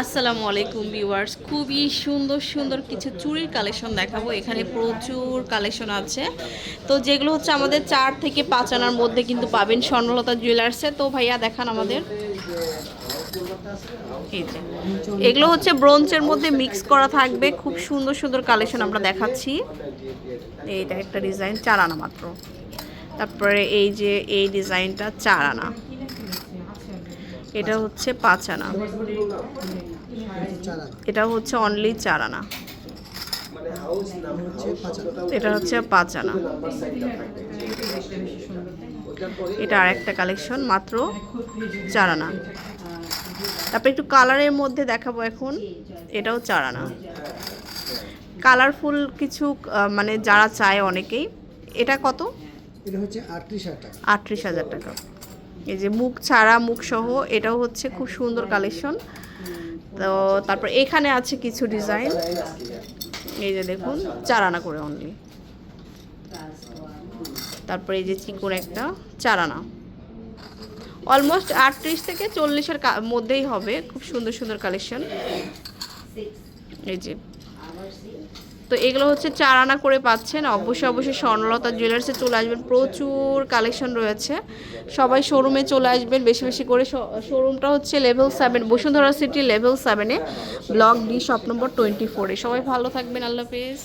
আসসালামু আলাইকুম ভিউয়ার্স। খুবই সুন্দর সুন্দর কিছু চুড়ির কালেকশন দেখাবো। এখানে প্রচুর কালেকশন আছে। তো যেগুলো হচ্ছে আমাদের চার থেকে পাঁচ আনার মধ্যে কিন্তু পাবেন স্বর্ণলতা জুয়েলার্সে তো ভাইয়া, দেখান আমাদের। এগুলো হচ্ছে ব্রোঞ্জের মধ্যে মিক্স করা থাকবে। খুব সুন্দর সুন্দর কালেকশন আমরা দেখাচ্ছি। এইটা একটা ডিজাইন, চার আনা মাত্র। তারপরে এই যে, এই ডিজাইনটা চার আনা। এটা হচ্ছে পাঁচ আনা। এটা হচ্ছে অনলি চার আনা। এটা হচ্ছে পাঁচ আনা। এটা আর একটা কালেকশন মাত্র চার আনা। তারপর একটু কালারের মধ্যে দেখাবো এখন। এটাও চার আনা। কালারফুল কিছু মানে যারা চায় অনেকেই। এটা কত? এটা হচ্ছে আটত্রিশ হাজার টাকা। আটত্রিশ হাজার টাকা। এই যে মুখ ছাড়া মুখ সহ, এটাও হচ্ছে খুব সুন্দর কালেকশন তো তারপর এখানে আছে কিছু ডিজাইন এই যে দেখুন চার আনা করে অনলি তারপর এই যে চিকুন একটা চার আনা অলমোস্ট আটত্রিশ থেকে চল্লিশের মধ্যেই হবে, খুব সুন্দর সুন্দর কালেকশন এই যে। তো এগুলো হচ্ছে চার আনা করে পাচ্ছেন। অবশ্যই অবশ্যই স্বর্ণলতা জুয়েলার্সে চলে আসবেন। প্রচুর কালেকশন রয়েছে। সবাই শোরুমে চলে আসবেন বেশি বেশি করে। শোরুমটা হচ্ছে level seven Bashundhara city level সেভেনে block D shop number twenty ফোরে সবাই ভালো থাকবেন। আল্লাহ হাফেজ।